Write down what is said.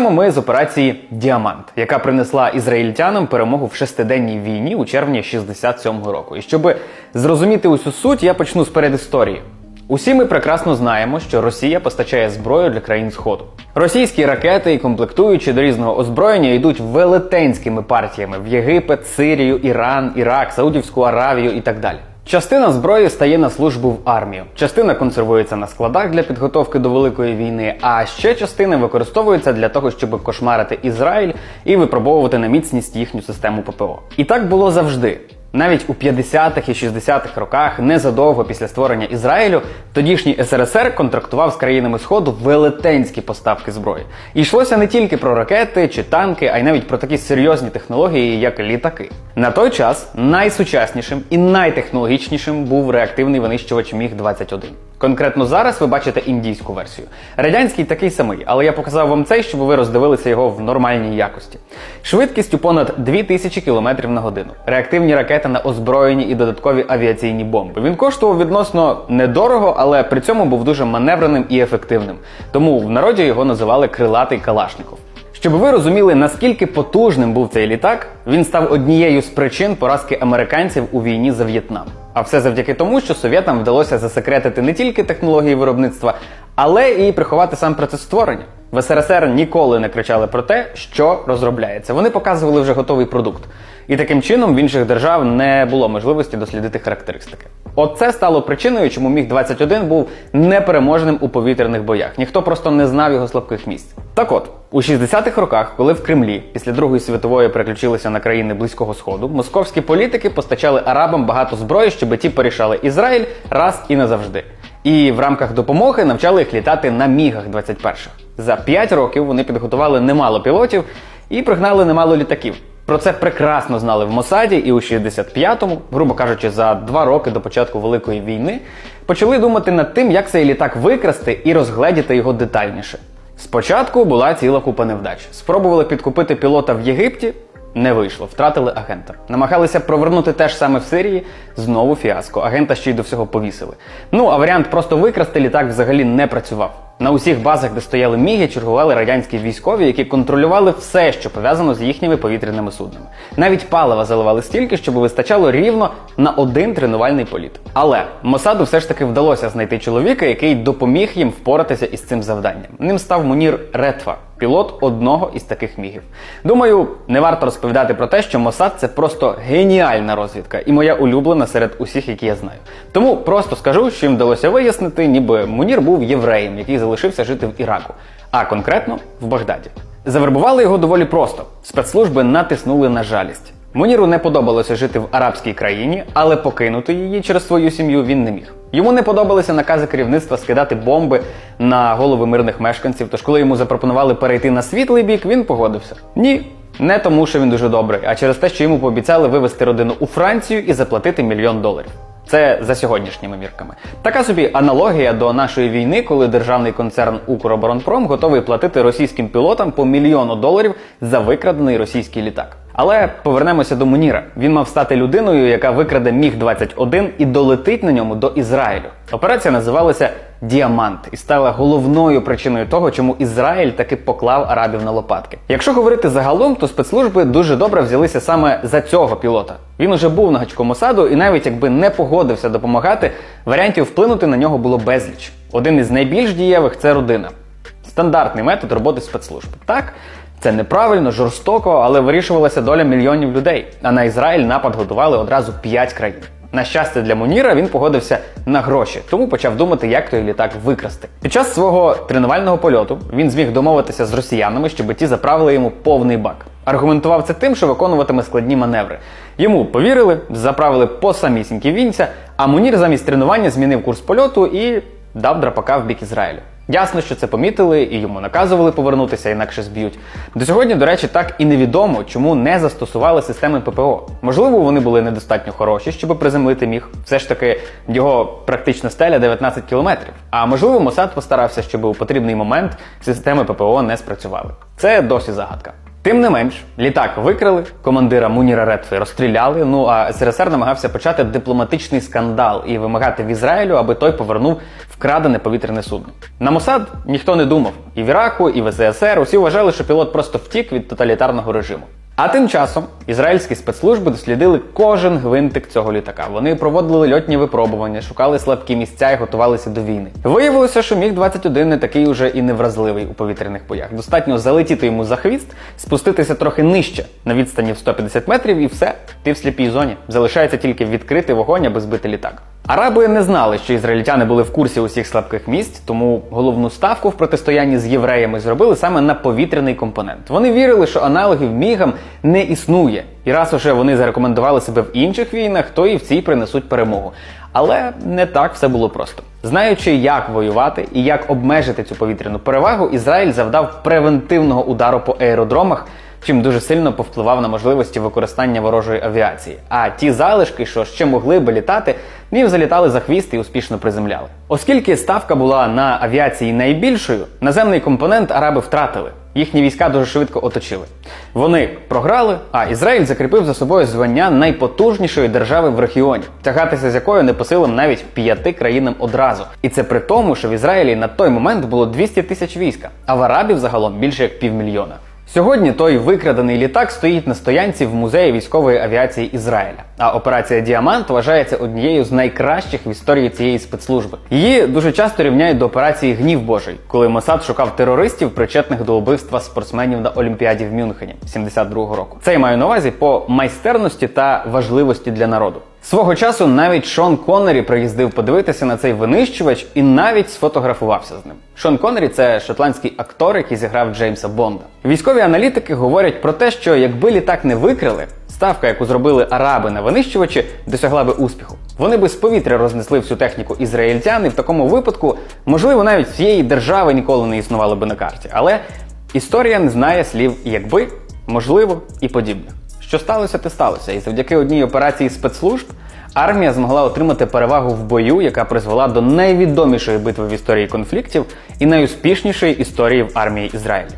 Ми з операції Діамант, яка принесла ізраїльтянам перемогу в шестиденній війні у червні 67-го року. І щоб зрозуміти усю суть, я почну з передісторії. Усі ми прекрасно знаємо, що Росія постачає зброю для країн Сходу. Російські ракети і комплектуючі до різного озброєння йдуть велетенськими партіями в Єгипет, Сирію, Іран, Ірак, Саудівську Аравію і так далі. Частина зброї стає на службу в армію, частина консервується на складах для підготовки до великої війни, а ще частина використовується для того, щоб кошмарити Ізраїль і випробовувати на міцність їхню систему ППО. І так було завжди. Навіть у 50-х і 60-х роках, незадовго після створення Ізраїлю, тодішній СРСР контрактував з країнами Сходу велетенські поставки зброї. І йшлося не тільки про ракети чи танки, а й навіть про такі серйозні технології, як літаки. На той час найсучаснішим і найтехнологічнішим був реактивний винищувач Міг-21. Конкретно зараз ви бачите індійську версію. Радянський такий самий, але я показав вам цей, щоб ви роздивилися його в нормальній якості. Швидкістю понад 2000 км на годину. Реактивні ракети на озброєні і додаткові авіаційні бомби. Він коштував відносно недорого, але при цьому був дуже маневреним і ефективним. Тому в народі його називали крилатий Калашников. Щоб ви розуміли, наскільки потужним був цей літак, він став однією з причин поразки американців у війні за В'єтнам. А все завдяки тому, що совєтам вдалося засекретити не тільки технології виробництва, але і приховати сам процес створення. В СРСР ніколи не кричали про те, що розробляється. Вони показували вже готовий продукт. І таким чином в інших держав не було можливості дослідити характеристики. Оце стало причиною, чому міг 21 був непереможним у повітряних боях. Ніхто просто не знав його слабких місць. Так от, у 60-х роках, коли в Кремлі після Другої світової переключилися на країни Близького Сходу, московські політики постачали арабам багато зброї, щоб ті порішали Ізраїль раз і назавжди. І в рамках допомоги навчали їх літати на мігах 21-х. За 5 років вони підготували немало пілотів і пригнали немало літаків. Про це прекрасно знали в Мосаді, і у 65-му, грубо кажучи, за два роки до початку Великої війни, почали думати над тим, як цей літак викрасти і розгледіти його детальніше. Спочатку була ціла купа невдач. Спробували підкупити пілота в Єгипті, не вийшло, втратили агента. Намагалися провернути те ж саме в Сирії, знову фіаско. Агента ще й до всього повісили. Ну а варіант просто викрасти літак взагалі не працював. На усіх базах, де стояли міги, чергували радянські військові, які контролювали все, що пов'язано з їхніми повітряними суднами. Навіть палива заливали стільки, щоб вистачало рівно на один тренувальний політ. Але Мосаду все ж таки вдалося знайти чоловіка, який допоміг їм впоратися із цим завданням. Ним став Мунір Ретва, пілот одного із таких мігів. Думаю, не варто розповідати про те, що Мосад це просто геніальна розвідка і моя улюблена серед усіх, які я знаю. Тому просто скажу, що їм вдалося вияснити, ніби Мунір був євреєм, який залишився жити в Іраку, а конкретно в Багдаді. Завербували його доволі просто. Спецслужби натиснули на жалість. Муніру не подобалося жити в арабській країні, але покинути її через свою сім'ю він не міг. Йому не подобалися накази керівництва скидати бомби на голови мирних мешканців. Тож, коли йому запропонували перейти на світлий бік, він погодився. Ні, не тому, що він дуже добрий, а через те, що йому пообіцяли вивезти родину у Францію і заплатити мільйон доларів. Це за сьогоднішніми мірками. Така собі аналогія до нашої війни, коли державний концерн Укроборонпром готовий платити російським пілотам по мільйону доларів за викрадений російський літак. Але повернемося до Муніра. Він мав стати людиною, яка викраде міг 21 і долетить на ньому до Ізраїлю. Операція називалася Діамант і стала головною причиною того, чому Ізраїль таки поклав арабів на лопатки. Якщо говорити загалом, то спецслужби дуже добре взялися саме за цього пілота. Він уже був на гачку Мосаду, і навіть якби не погодився допомагати, варіантів вплинути на нього було безліч. Один із найбільш дієвих це родина. Стандартний метод роботи спецслужб. Так, це неправильно, жорстоко, але вирішувалася доля мільйонів людей. А на Ізраїль напад готували одразу 5 країн. На щастя для Муніра він погодився на гроші, тому почав думати, як той літак викрасти. Під час свого тренувального польоту він зміг домовитися з росіянами, щоб ті заправили йому повний бак. Аргументував це тим, що виконуватиме складні маневри. Йому повірили, заправили по самісінькі вінця, а Мунір замість тренування змінив курс польоту і дав драпака в бік Ізраїлю. Ясно, що це помітили і йому наказували повернутися, інакше зб'ють. До сьогодні, до речі, так і невідомо, чому не застосували системи ППО. Можливо, вони були недостатньо хороші, щоб приземлити міг. Все ж таки, його практична стеля 19 кілометрів. А можливо, Мосад постарався, щоб у потрібний момент системи ППО не спрацювали. Це досі загадка. Тим не менш, літак викрили, командира Муніра Редфи розстріляли. Ну а СРСР намагався почати дипломатичний скандал і вимагати в Ізраїлю, аби той повернув вкрадене повітряне судно. На Мосад ніхто не думав. І в Іраку, і в СРСР усі вважали, що пілот просто втік від тоталітарного режиму. А тим часом ізраїльські спецслужби дослідили кожен гвинтик цього літака. Вони проводили льотні випробування, шукали слабкі місця і готувалися до війни. Виявилося, що міг 21 не такий уже і невразливий у повітряних боях. Достатньо залетіти йому за хвіст, спуститися трохи нижче на відстані в 150 метрів, і все, ти в сліпій зоні. Залишається тільки відкрити вогонь, аби збити літак. Араби не знали, що ізраїльтяни були в курсі усіх слабких місць, тому головну ставку в протистоянні з євреями зробили саме на повітряний компонент. Вони вірили, що аналогів мігам не існує, і раз уже вони зарекомендували себе в інших війнах, то і в цій принесуть перемогу. Але не так все було просто. Знаючи, як воювати і як обмежити цю повітряну перевагу, Ізраїль завдав превентивного удару по аеродромах чим дуже сильно повпливав на можливості використання ворожої авіації. А ті залишки, що ще могли би літати, ним залітали за хвіст і успішно приземляли. Оскільки ставка була на авіації найбільшою, наземний компонент араби втратили. Їхні війська дуже швидко оточили. Вони програли, а Ізраїль закріпив за собою звання найпотужнішої держави в регіоні, тягатися з якою не по силам навіть п'яти країнам одразу. І це при тому, що в Ізраїлі на той момент було 200 тисяч війська, а в арабів загалом більше як півмільйона. Сьогодні той викрадений літак стоїть на стоянці в музеї військової авіації Ізраїля. А операція Діамант вважається однією з найкращих в історії цієї спецслужби. Її дуже часто рівняють до операції Гнів Божий, коли Мосад шукав терористів, причетних до убивства спортсменів на Олімпіаді в Мюнхені 72-го року. Це я маю на увазі по майстерності та важливості для народу. Свого часу навіть Шон Коннері приїздив подивитися на цей винищувач і навіть сфотографувався з ним. Шон Коннері це шотландський актор, який зіграв Джеймса Бонда. Військові аналітики говорять про те, що якби літак не викрили, ставка, яку зробили араби на винищувачі, досягла би успіху. Вони би з повітря рознесли всю техніку ізраїльтян, і в такому випадку, можливо, навіть всієї держави ніколи не існувало би на карті. Але історія не знає слів якби, можливо і подібне. Що сталося, те сталося, і завдяки одній операції спецслужб армія змогла отримати перевагу в бою, яка призвела до найвідомішої битви в історії конфліктів і найуспішнішої історії в армії Ізраїлю.